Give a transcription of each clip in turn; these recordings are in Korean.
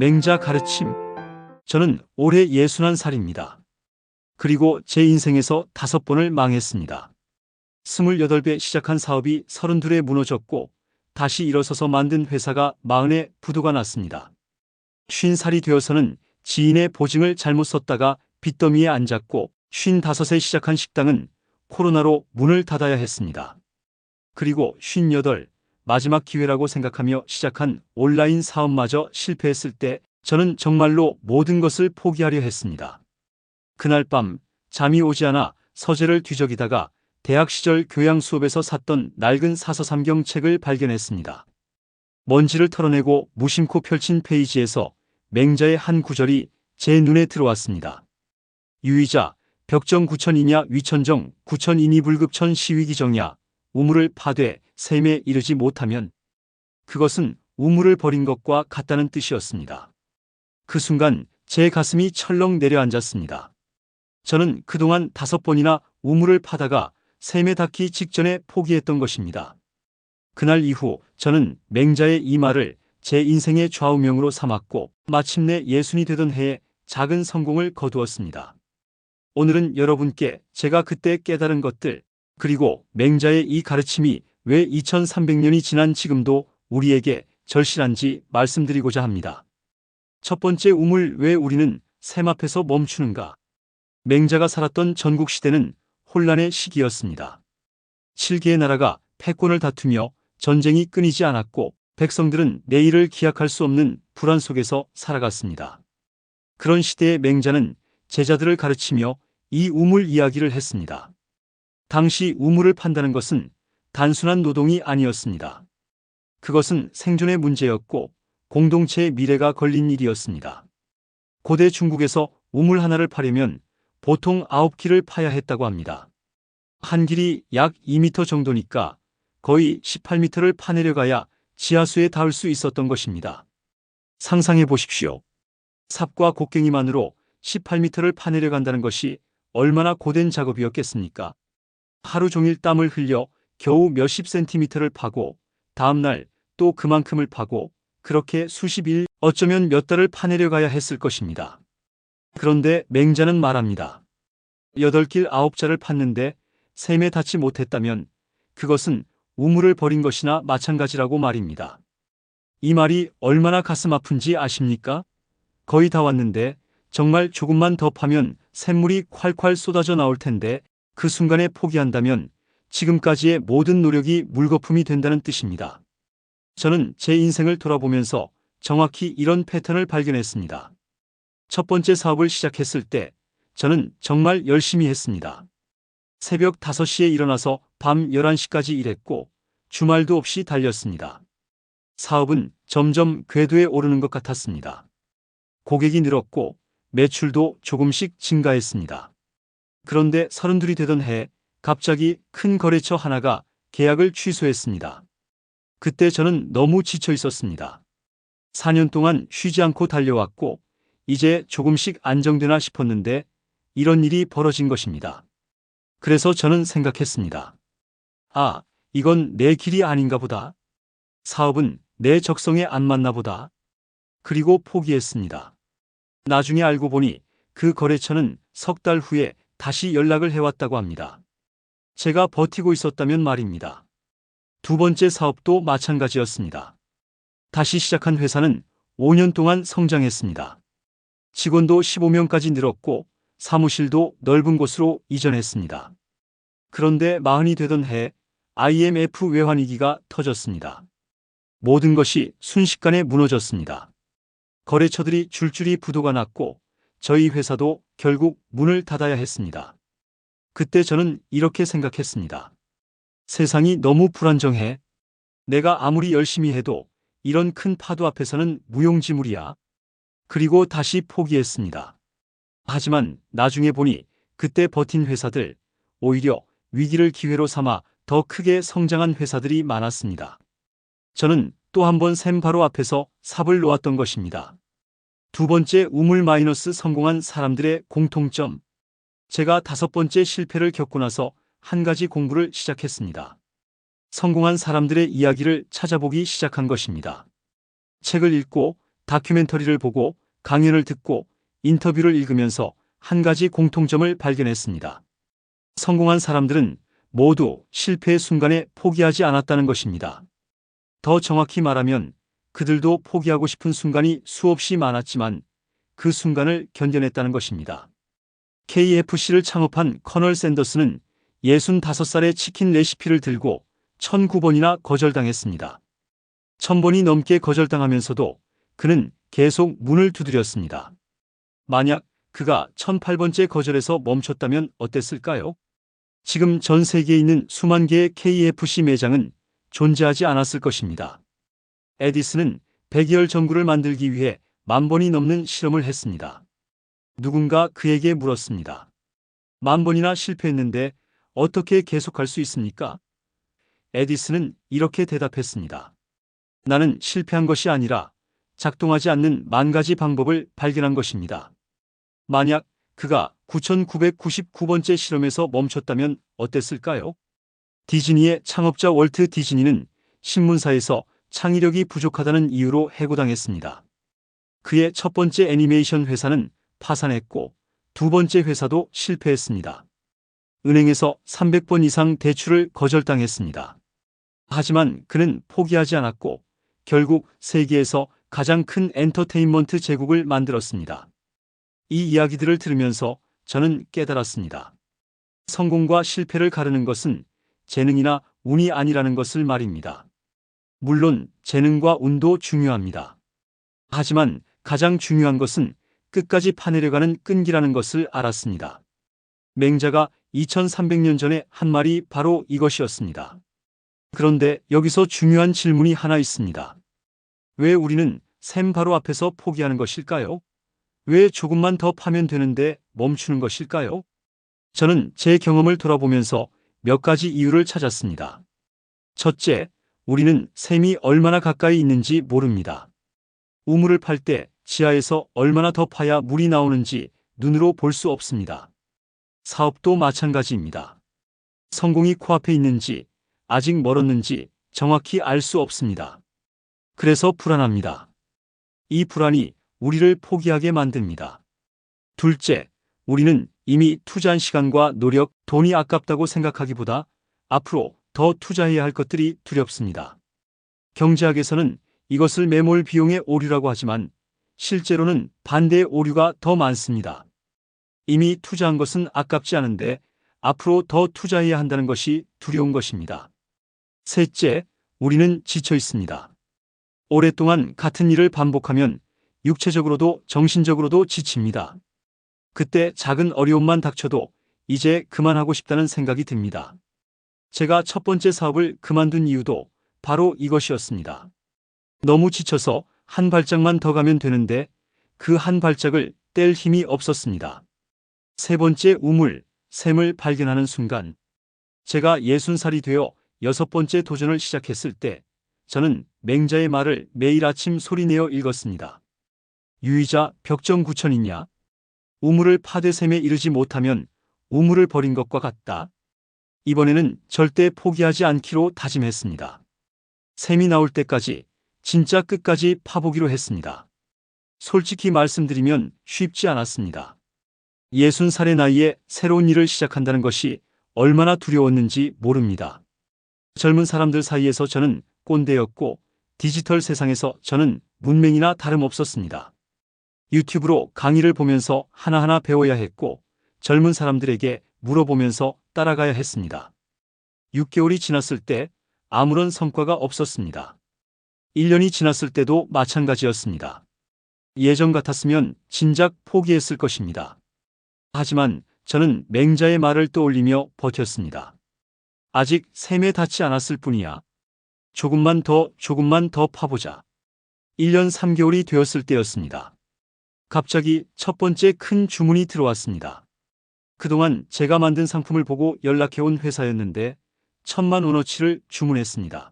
맹자 가르침. 저는 올해 61살입니다. 그리고 제 인생에서 다섯 번을 망했습니다. 28배 시작한 사업이 32에 무너졌고 다시 일어서서 만든 회사가 40에 부도가 났습니다. 50살이 되어서는 지인의 보증을 잘못 썼다가 빚더미에 앉았고 55세 시작한 식당은 코로나로 문을 닫아야 했습니다. 그리고 58 마지막 기회라고 생각하며 시작한 온라인 사업마저 실패했을 때 저는 정말로 모든 것을 포기하려 했습니다. 그날 밤 잠이 오지 않아 서재를 뒤적이다가 대학 시절 교양 수업에서 샀던 낡은 사서삼경 책을 발견했습니다. 먼지를 털어내고 무심코 펼친 페이지에서 맹자의 한 구절이 제 눈에 들어왔습니다. 유의자 벽정 구천이냐 위천정 구천이니 불급천 시위기정야 우물을 파되 샘에 이르지 못하면 그것은 우물을 버린 것과 같다는 뜻이었습니다. 그 순간 제 가슴이 철렁 내려앉았습니다. 저는 그동안 다섯 번이나 우물을 파다가 샘에 닿기 직전에 포기했던 것입니다. 그날 이후 저는 맹자의 이 말을 제 인생의 좌우명으로 삼았고 마침내 예순이 되던 해에 작은 성공을 거두었습니다. 오늘은 여러분께 제가 그때 깨달은 것들 그리고 맹자의 이 가르침이 왜 2300년이 지난 지금도 우리에게 절실한지 말씀드리고자 합니다. 첫 번째 우물 왜 우리는 샘 앞에서 멈추는가? 맹자가 살았던 전국 시대는 혼란의 시기였습니다. 7개의 나라가 패권을 다투며 전쟁이 끊이지 않았고 백성들은 내일을 기약할 수 없는 불안 속에서 살아갔습니다. 그런 시대의 맹자는 제자들을 가르치며 이 우물 이야기를 했습니다. 당시 우물을 판다는 것은 단순한 노동이 아니었습니다. 그것은 생존의 문제였고 공동체의 미래가 걸린 일이었습니다. 고대 중국에서 우물 하나를 파려면 보통 9길을 파야 했다고 합니다. 한 길이 약 2m 정도니까 거의 18m를 파내려가야 지하수에 닿을 수 있었던 것입니다. 상상해 보십시오. 삽과 곡괭이만으로 18m를 파내려간다는 것이 얼마나 고된 작업이었겠습니까? 하루 종일 땀을 흘려 겨우 몇십 센티미터를 파고 다음날 또 그만큼을 파고 그렇게 수십 일 어쩌면 몇 달을 파내려 가야 했을 것입니다. 그런데 맹자는 말합니다. 여덟 길 아홉 자를 팠는데 샘에 닿지 못했다면 그것은 우물을 버린 것이나 마찬가지라고 말입니다. 이 말이 얼마나 가슴 아픈지 아십니까? 거의 다 왔는데 정말 조금만 더 파면 샘물이 콸콸 쏟아져 나올 텐데 그 순간에 포기한다면 지금까지의 모든 노력이 물거품이 된다는 뜻입니다. 저는 제 인생을 돌아보면서 정확히 이런 패턴을 발견했습니다. 첫 번째 사업을 시작했을 때 저는 정말 열심히 했습니다. 새벽 5시에 일어나서 밤 11시까지 일했고 주말도 없이 달렸습니다. 사업은 점점 궤도에 오르는 것 같았습니다. 고객이 늘었고 매출도 조금씩 증가했습니다. 그런데 32이 되던 해 갑자기 큰 거래처 하나가 계약을 취소했습니다. 그때 저는 너무 지쳐 있었습니다. 4년 동안 쉬지 않고 달려왔고 이제 조금씩 안정되나 싶었는데 이런 일이 벌어진 것입니다. 그래서 저는 생각했습니다. 아, 이건 내 길이 아닌가 보다. 사업은 내 적성에 안 맞나 보다. 그리고 포기했습니다. 나중에 알고 보니 그 거래처는 석 달 후에 다시 연락을 해왔다고 합니다. 제가 버티고 있었다면 말입니다. 두 번째 사업도 마찬가지였습니다. 다시 시작한 회사는 5년 동안 성장했습니다. 직원도 15명까지 늘었고 사무실도 넓은 곳으로 이전했습니다. 그런데 마흔이 되던 해 IMF 외환위기가 터졌습니다. 모든 것이 순식간에 무너졌습니다. 거래처들이 줄줄이 부도가 났고 저희 회사도 결국 문을 닫아야 했습니다. 그때 저는 이렇게 생각했습니다. 세상이 너무 불안정해. 내가 아무리 열심히 해도 이런 큰 파도 앞에서는 무용지물이야. 그리고 다시 포기했습니다. 하지만 나중에 보니 그때 버틴 회사들, 오히려 위기를 기회로 삼아 더 크게 성장한 회사들이 많았습니다. 저는 또 한 번 샘 바로 앞에서 삽을 놓았던 것입니다. 두 번째 우물 마이너스 성공한 사람들의 공통점. 제가 다섯 번째 실패를 겪고 나서 한 가지 공부를 시작했습니다. 성공한 사람들의 이야기를 찾아보기 시작한 것입니다. 책을 읽고 다큐멘터리를 보고 강연을 듣고 인터뷰를 읽으면서 한 가지 공통점을 발견했습니다. 성공한 사람들은 모두 실패의 순간에 포기하지 않았다는 것입니다. 더 정확히 말하면 그들도 포기하고 싶은 순간이 수없이 많았지만 그 순간을 견뎌냈다는 것입니다. KFC를 창업한 커널 샌더스는 65살의 치킨 레시피를 들고 1009번이나 거절당했습니다. 1000번이 넘게 거절당하면서도 그는 계속 문을 두드렸습니다. 만약 그가 1008번째 거절에서 멈췄다면 어땠을까요? 지금 전 세계에 있는 수만 개의 KFC 매장은 존재하지 않았을 것입니다. 에디슨은 백이열 전구를 만들기 위해 만 번이 넘는 실험을 했습니다. 누군가 그에게 물었습니다. 만 번이나 실패했는데 어떻게 계속할 수 있습니까? 에디슨은 이렇게 대답했습니다. 나는 실패한 것이 아니라 작동하지 않는 만 가지 방법을 발견한 것입니다. 만약 그가 9999번째 실험에서 멈췄다면 어땠을까요? 디즈니의 창업자 월트 디즈니는 신문사에서 창의력이 부족하다는 이유로 해고당했습니다. 그의 첫 번째 애니메이션 회사는 파산했고 두 번째 회사도 실패했습니다. 은행에서 300번 이상 대출을 거절당했습니다. 하지만 그는 포기하지 않았고 결국 세계에서 가장 큰 엔터테인먼트 제국을 만들었습니다. 이 이야기들을 들으면서 저는 깨달았습니다. 성공과 실패를 가르는 것은 재능이나 운이 아니라는 것을 말입니다. 물론 재능과 운도 중요합니다. 하지만 가장 중요한 것은 끝까지 파내려가는 끈기라는 것을 알았습니다. 맹자가 2300년 전에 한 말이 바로 이것이었습니다. 그런데 여기서 중요한 질문이 하나 있습니다. 왜 우리는 샘 바로 앞에서 포기하는 것일까요? 왜 조금만 더 파면 되는데 멈추는 것일까요? 저는 제 경험을 돌아보면서 몇 가지 이유를 찾았습니다. 첫째, 우리는 샘이 얼마나 가까이 있는지 모릅니다. 우물을 팔 때 지하에서 얼마나 더 파야 물이 나오는지 눈으로 볼 수 없습니다. 사업도 마찬가지입니다. 성공이 코앞에 있는지 아직 멀었는지 정확히 알 수 없습니다. 그래서 불안합니다. 이 불안이 우리를 포기하게 만듭니다. 둘째, 우리는 이미 투자한 시간과 노력, 돈이 아깝다고 생각하기보다 앞으로 더 투자해야 할 것들이 두렵습니다. 경제학에서는 이것을 매몰 비용의 오류라고 하지만 실제로는 반대의 오류가 더 많습니다. 이미 투자한 것은 아깝지 않은데 앞으로 더 투자해야 한다는 것이 두려운 것입니다. 셋째, 우리는 지쳐 있습니다. 오랫동안 같은 일을 반복하면 육체적으로도 정신적으로도 지칩니다. 그때 작은 어려움만 닥쳐도 이제 그만하고 싶다는 생각이 듭니다. 제가 첫 번째 사업을 그만둔 이유도 바로 이것이었습니다. 너무 지쳐서 한 발짝만 더 가면 되는데 그 한 발짝을 뗄 힘이 없었습니다. 세 번째 우물, 샘을 발견하는 순간 제가 예순 살이 되어 여섯 번째 도전을 시작했을 때 저는 맹자의 말을 매일 아침 소리내어 읽었습니다. 유의자 벽정구천 있냐? 우물을 파되 샘에 이르지 못하면 우물을 버린 것과 같다. 이번에는 절대 포기하지 않기로 다짐했습니다. 샘이 나올 때까지 진짜 끝까지 파보기로 했습니다. 솔직히 말씀드리면 쉽지 않았습니다. 예순 살의 나이에 새로운 일을 시작한다는 것이 얼마나 두려웠는지 모릅니다. 젊은 사람들 사이에서 저는 꼰대였고 디지털 세상에서 저는 문맹이나 다름없었습니다. 유튜브로 강의를 보면서 하나하나 배워야 했고 젊은 사람들에게 물어보면서 따라가야 했습니다. 6개월이 지났을 때 아무런 성과가 없었습니다. 1년이 지났을 때도 마찬가지였습니다. 예전 같았으면 진작 포기했을 것입니다. 하지만 저는 맹자의 말을 떠올리며 버텼습니다. 아직 샘에 닿지 않았을 뿐이야. 조금만 더, 조금만 더 파보자. 1년 3개월이 되었을 때였습니다. 갑자기 첫 번째 큰 주문이 들어왔습니다. 그동안 제가 만든 상품을 보고 연락해온 회사였는데 천만 원어치를 주문했습니다.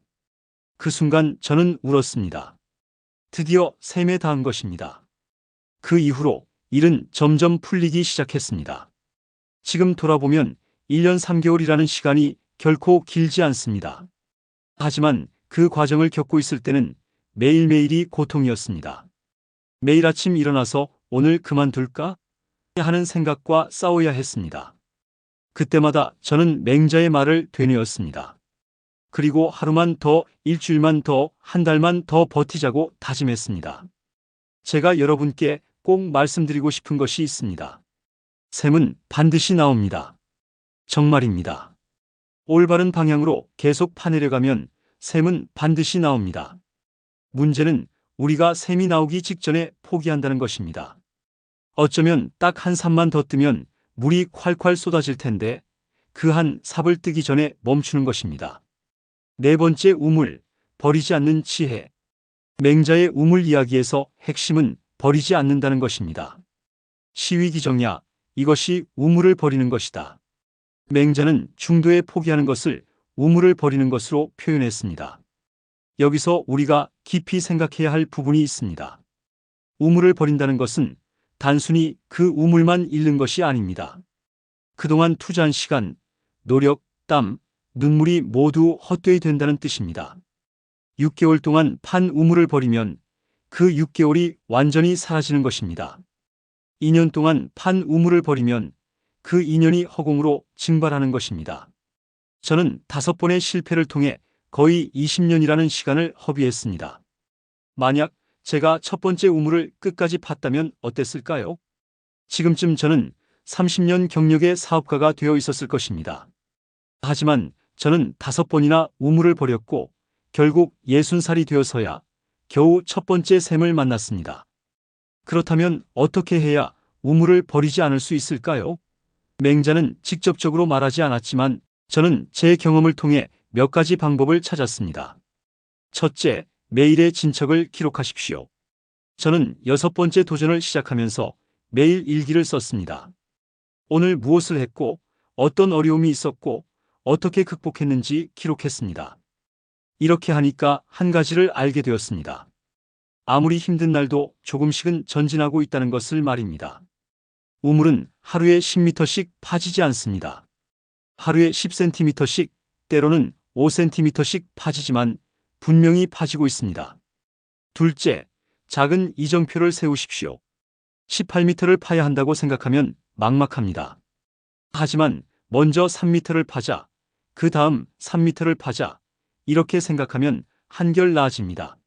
그 순간 저는 울었습니다. 드디어 샘에 닿은 것입니다. 그 이후로 일은 점점 풀리기 시작했습니다. 지금 돌아보면 1년 3개월이라는 시간이 결코 길지 않습니다. 하지만 그 과정을 겪고 있을 때는 매일매일이 고통이었습니다. 매일 아침 일어나서 오늘 그만둘까? 하는 생각과 싸워야 했습니다. 그때마다 저는 맹자의 말을 되뇌었습니다. 그리고 하루만 더, 일주일만 더, 한 달만 더 버티자고 다짐했습니다. 제가 여러분께 꼭 말씀드리고 싶은 것이 있습니다. 샘은 반드시 나옵니다. 정말입니다. 올바른 방향으로 계속 파내려가면 샘은 반드시 나옵니다. 문제는 우리가 샘이 나오기 직전에 포기한다는 것입니다. 어쩌면 딱 한 삽만 더 뜨면 물이 콸콸 쏟아질 텐데 그 한 삽을 뜨기 전에 멈추는 것입니다. 네 번째 우물, 버리지 않는 지혜. 맹자의 우물 이야기에서 핵심은 버리지 않는다는 것입니다. 시위기 정야, 이것이 우물을 버리는 것이다. 맹자는 중도에 포기하는 것을 우물을 버리는 것으로 표현했습니다. 여기서 우리가 깊이 생각해야 할 부분이 있습니다. 우물을 버린다는 것은 단순히 그 우물만 잃는 것이 아닙니다. 그동안 투자한 시간, 노력, 땀, 눈물이 모두 헛되이 된다는 뜻입니다. 6개월 동안 판 우물을 버리면 그 6개월이 완전히 사라지는 것입니다. 2년 동안 판 우물을 버리면 그 2년이 허공으로 증발하는 것입니다. 저는 다섯 번의 실패를 통해 거의 20년이라는 시간을 허비했습니다. 만약 제가 첫 번째 우물을 끝까지 팠다면 어땠을까요? 지금쯤 저는 30년 경력의 사업가가 되어 있었을 것입니다. 하지만 저는 다섯 번이나 우물을 버렸고 결국 60살이 되어서야 겨우 첫 번째 샘을 만났습니다. 그렇다면 어떻게 해야 우물을 버리지 않을 수 있을까요? 맹자는 직접적으로 말하지 않았지만 저는 제 경험을 통해 몇 가지 방법을 찾았습니다. 첫째, 매일의 진척을 기록하십시오. 저는 여섯 번째 도전을 시작하면서 매일 일기를 썼습니다. 오늘 무엇을 했고, 어떤 어려움이 있었고, 어떻게 극복했는지 기록했습니다. 이렇게 하니까 한 가지를 알게 되었습니다. 아무리 힘든 날도 조금씩은 전진하고 있다는 것을 말입니다. 우물은 하루에 10m씩 파지지 않습니다. 하루에 10cm씩, 때로는 5cm씩 파지지만 분명히 파지고 있습니다. 둘째, 작은 이정표를 세우십시오. 18m를 파야 한다고 생각하면 막막합니다. 하지만 먼저 3m를 파자, 그 다음 3m를 파자, 이렇게 생각하면 한결 나아집니다.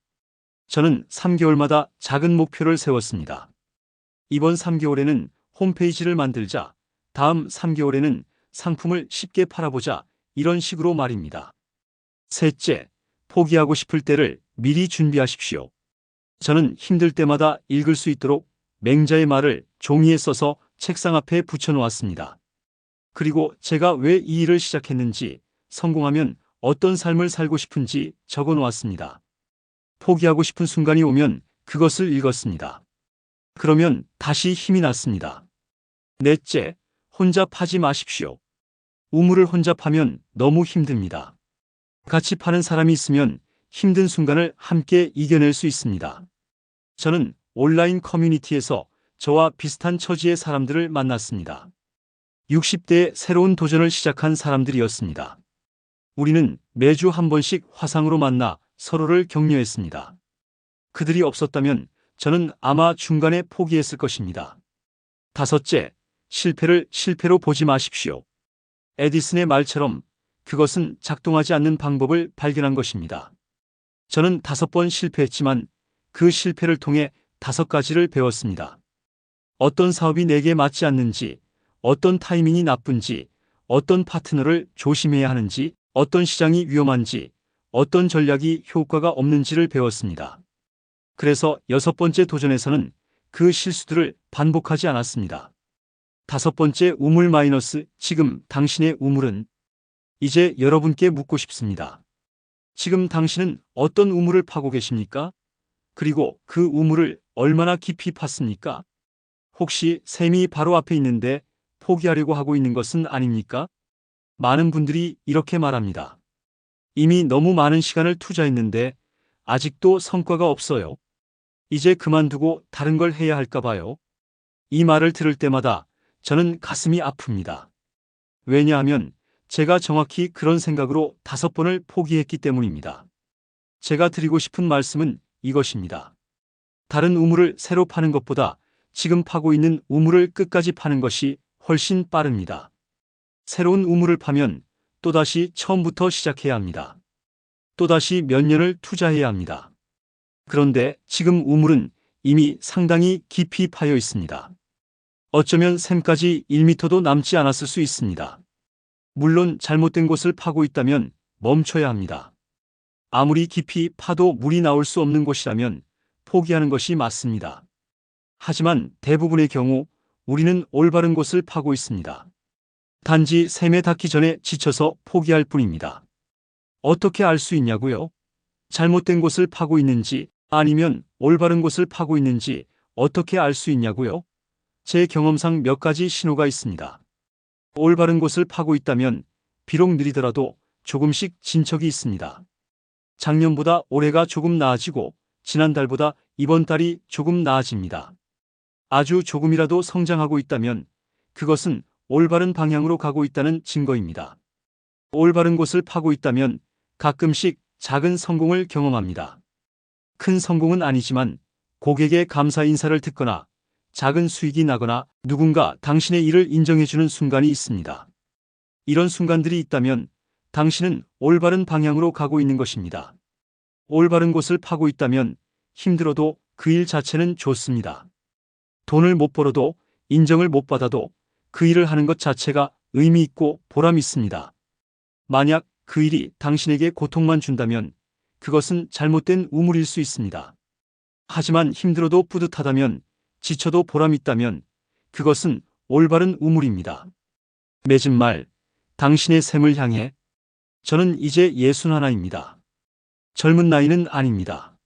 저는 3개월마다 작은 목표를 세웠습니다. 이번 3개월에는 홈페이지를 만들자, 다음 3개월에는 상품을 쉽게 팔아보자, 이런 식으로 말입니다. 셋째, 포기하고 싶을 때를 미리 준비하십시오. 저는 힘들 때마다 읽을 수 있도록 맹자의 말을 종이에 써서 책상 앞에 붙여놓았습니다. 그리고 제가 왜 이 일을 시작했는지, 성공하면 어떤 삶을 살고 싶은지 적어 놓았습니다. 포기하고 싶은 순간이 오면 그것을 읽었습니다. 그러면 다시 힘이 났습니다. 넷째, 혼자 파지 마십시오. 우물을 혼자 파면 너무 힘듭니다. 같이 파는 사람이 있으면 힘든 순간을 함께 이겨낼 수 있습니다. 저는 온라인 커뮤니티에서 저와 비슷한 처지의 사람들을 만났습니다. 60대에 새로운 도전을 시작한 사람들이었습니다. 우리는 매주 한 번씩 화상으로 만나 서로를 격려했습니다. 그들이 없었다면 저는 아마 중간에 포기했을 것입니다. 다섯째, 실패를 실패로 보지 마십시오. 에디슨의 말처럼 그것은 작동하지 않는 방법을 발견한 것입니다. 저는 다섯 번 실패했지만 그 실패를 통해 다섯 가지를 배웠습니다. 어떤 사업이 내게 맞지 않는지, 어떤 타이밍이 나쁜지, 어떤 파트너를 조심해야 하는지, 어떤 시장이 위험한지, 어떤 전략이 효과가 없는지를 배웠습니다. 그래서 여섯 번째 도전에서는 그 실수들을 반복하지 않았습니다. 다섯 번째 우물 마이너스 지금 당신의 우물은 이제 여러분께 묻고 싶습니다. 지금 당신은 어떤 우물을 파고 계십니까? 그리고 그 우물을 얼마나 깊이 팠습니까? 혹시 샘이 바로 앞에 있는데 포기하려고 하고 있는 것은 아닙니까? 많은 분들이 이렇게 말합니다. 이미 너무 많은 시간을 투자했는데 아직도 성과가 없어요. 이제 그만두고 다른 걸 해야 할까 봐요. 이 말을 들을 때마다 저는 가슴이 아픕니다. 왜냐하면 제가 정확히 그런 생각으로 다섯 번을 포기했기 때문입니다. 제가 드리고 싶은 말씀은 이것입니다. 다른 우물을 새로 파는 것보다 지금 파고 있는 우물을 끝까지 파는 것이 훨씬 빠릅니다. 새로운 우물을 파면 또다시 처음부터 시작해야 합니다. 또다시 몇 년을 투자해야 합니다. 그런데 지금 우물은 이미 상당히 깊이 파여 있습니다. 어쩌면 샘까지 1미터도 남지 않았을 수 있습니다. 물론 잘못된 곳을 파고 있다면 멈춰야 합니다. 아무리 깊이 파도 물이 나올 수 없는 곳이라면 포기하는 것이 맞습니다. 하지만 대부분의 경우 우리는 올바른 곳을 파고 있습니다. 단지 샘에 닿기 전에 지쳐서 포기할 뿐입니다. 어떻게 알 수 있냐고요? 잘못된 곳을 파고 있는지 아니면 올바른 곳을 파고 있는지 어떻게 알 수 있냐고요? 제 경험상 몇 가지 신호가 있습니다. 올바른 곳을 파고 있다면 비록 느리더라도 조금씩 진척이 있습니다. 작년보다 올해가 조금 나아지고 지난달보다 이번 달이 조금 나아집니다. 아주 조금이라도 성장하고 있다면 그것은 올바른 방향으로 가고 있다는 증거입니다. 올바른 곳을 파고 있다면 가끔씩 작은 성공을 경험합니다. 큰 성공은 아니지만 고객의 감사 인사를 듣거나 작은 수익이 나거나 누군가 당신의 일을 인정해주는 순간이 있습니다. 이런 순간들이 있다면 당신은 올바른 방향으로 가고 있는 것입니다. 올바른 곳을 파고 있다면 힘들어도 그 일 자체는 좋습니다. 돈을 못 벌어도 인정을 못 받아도 그 일을 하는 것 자체가 의미 있고 보람 있습니다. 만약 그 일이 당신에게 고통만 준다면 그것은 잘못된 우물일 수 있습니다. 하지만 힘들어도 뿌듯하다면 지쳐도 보람 있다면 그것은 올바른 우물입니다. 맺은 말, 당신의 샘을 향해 저는 이제 예순 하나입니다. 젊은 나이는 아닙니다.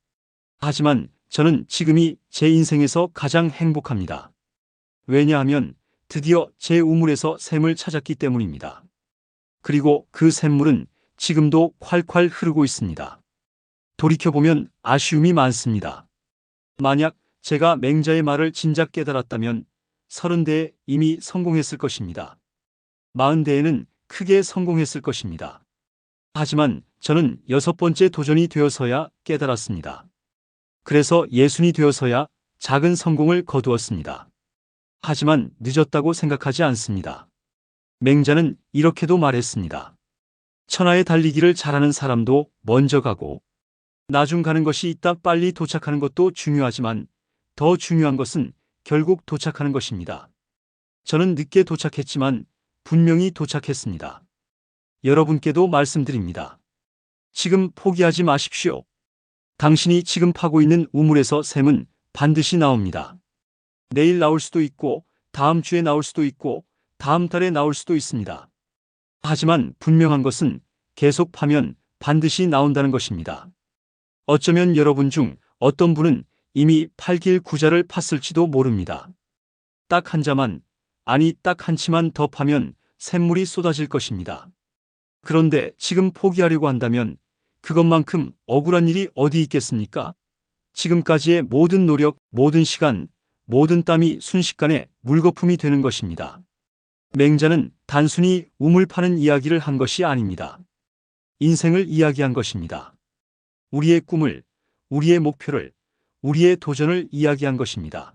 하지만 저는 지금이 제 인생에서 가장 행복합니다. 왜냐하면 드디어 제 우물에서 샘을 찾았기 때문입니다. 그리고 그 샘물은 지금도 콸콸 흐르고 있습니다. 돌이켜보면 아쉬움이 많습니다. 만약 제가 맹자의 말을 진작 깨달았다면 서른 대에 이미 성공했을 것입니다. 마흔 대에는 크게 성공했을 것입니다. 하지만 저는 여섯 번째 도전이 되어서야 깨달았습니다. 그래서 예순이 되어서야 작은 성공을 거두었습니다. 하지만 늦었다고 생각하지 않습니다. 맹자는 이렇게도 말했습니다. 천하의 달리기를 잘하는 사람도 먼저 가고 나중 가는 것이 있다 빨리 도착하는 것도 중요하지만 더 중요한 것은 결국 도착하는 것입니다. 저는 늦게 도착했지만 분명히 도착했습니다. 여러분께도 말씀드립니다. 지금 포기하지 마십시오. 당신이 지금 파고 있는 우물에서 샘은 반드시 나옵니다. 내일 나올 수도 있고, 다음 주에 나올 수도 있고, 다음 달에 나올 수도 있습니다. 하지만 분명한 것은 계속 파면 반드시 나온다는 것입니다. 어쩌면 여러분 중 어떤 분은 이미 팔길 구자를 팠을지도 모릅니다. 딱 한 자만, 아니 딱 한 치만 더 파면 샘물이 쏟아질 것입니다. 그런데 지금 포기하려고 한다면 그것만큼 억울한 일이 어디 있겠습니까? 지금까지의 모든 노력, 모든 시간, 모든 땀이 순식간에 물거품이 되는 것입니다. 맹자는 단순히 우물 파는 이야기를 한 것이 아닙니다. 인생을 이야기한 것입니다. 우리의 꿈을, 우리의 목표를, 우리의 도전을 이야기한 것입니다.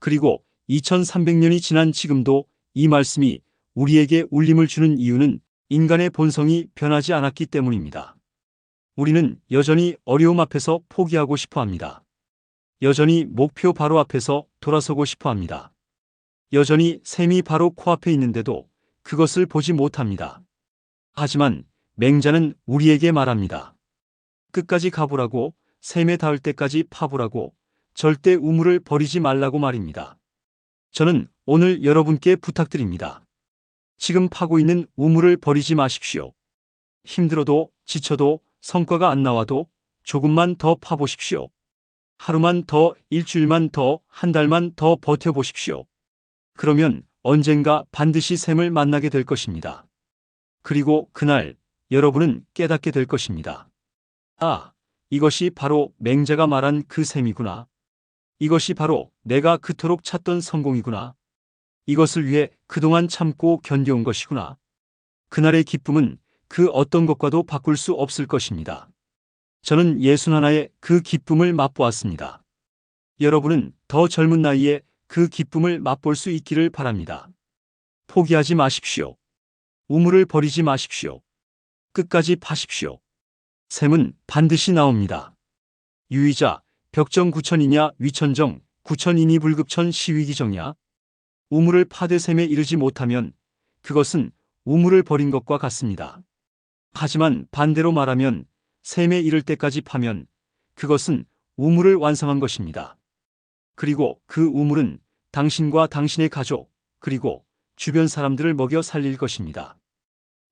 그리고 2300년이 지난 지금도 이 말씀이 우리에게 울림을 주는 이유는 인간의 본성이 변하지 않았기 때문입니다. 우리는 여전히 어려움 앞에서 포기하고 싶어 합니다. 여전히 목표 바로 앞에서 돌아서고 싶어 합니다. 여전히 샘이 바로 코앞에 있는데도 그것을 보지 못합니다. 하지만 맹자는 우리에게 말합니다. 끝까지 가보라고 샘에 닿을 때까지 파보라고 절대 우물을 버리지 말라고 말입니다. 저는 오늘 여러분께 부탁드립니다. 지금 파고 있는 우물을 버리지 마십시오. 힘들어도 지쳐도 성과가 안 나와도 조금만 더 파보십시오. 하루만 더, 일주일만 더, 한 달만 더 버텨보십시오. 그러면 언젠가 반드시 샘을 만나게 될 것입니다. 그리고 그날 여러분은 깨닫게 될 것입니다. 아, 이것이 바로 맹자가 말한 그 샘이구나. 이것이 바로 내가 그토록 찾던 성공이구나. 이것을 위해 그동안 참고 견뎌온 것이구나. 그날의 기쁨은 그 어떤 것과도 바꿀 수 없을 것입니다. 저는 예순 하나의 그 기쁨을 맛보았습니다. 여러분은 더 젊은 나이에 그 기쁨을 맛볼 수 있기를 바랍니다. 포기하지 마십시오. 우물을 버리지 마십시오. 끝까지 파십시오. 샘은 반드시 나옵니다. 유의자, 벽정 구천이냐 위천정, 구천이니 불급천 시위기정이야. 우물을 파되 샘에 이르지 못하면 그것은 우물을 버린 것과 같습니다. 하지만 반대로 말하면 샘에 이를 때까지 파면 그것은 우물을 완성한 것입니다. 그리고 그 우물은 당신과 당신의 가족, 그리고 주변 사람들을 먹여 살릴 것입니다.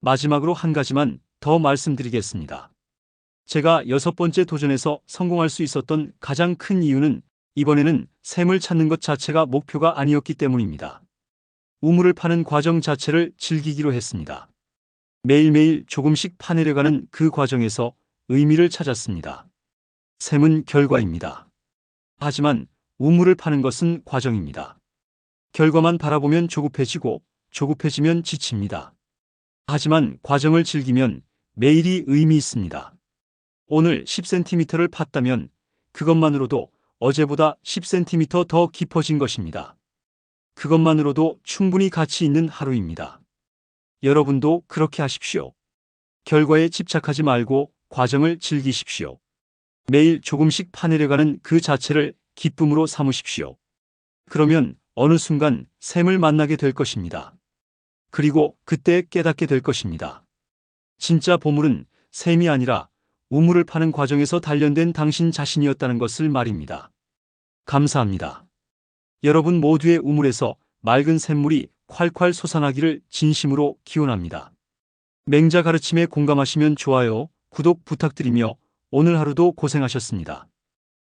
마지막으로 한 가지만 더 말씀드리겠습니다. 제가 여섯 번째 도전에서 성공할 수 있었던 가장 큰 이유는 이번에는 샘을 찾는 것 자체가 목표가 아니었기 때문입니다. 우물을 파는 과정 자체를 즐기기로 했습니다. 매일매일 조금씩 파내려가는 그 과정에서 의미를 찾았습니다. 샘은 결과입니다. 하지만 우물을 파는 것은 과정입니다. 결과만 바라보면 조급해지고 조급해지면 지칩니다. 하지만 과정을 즐기면 매일이 의미 있습니다. 오늘 10cm를 팠다면 그것만으로도 어제보다 10cm 더 깊어진 것입니다. 그것만으로도 충분히 가치 있는 하루입니다. 여러분도 그렇게 하십시오. 결과에 집착하지 말고 과정을 즐기십시오. 매일 조금씩 파내려가는 그 자체를 기쁨으로 삼으십시오. 그러면 어느 순간 샘을 만나게 될 것입니다. 그리고 그때 깨닫게 될 것입니다. 진짜 보물은 샘이 아니라 우물을 파는 과정에서 단련된 당신 자신이었다는 것을 말입니다. 감사합니다. 여러분 모두의 우물에서 맑은 샘물이 콸콸 솟아나기를 진심으로 기원합니다. 맹자 가르침에 공감하시면 좋아요, 구독 부탁드리며 오늘 하루도 고생하셨습니다.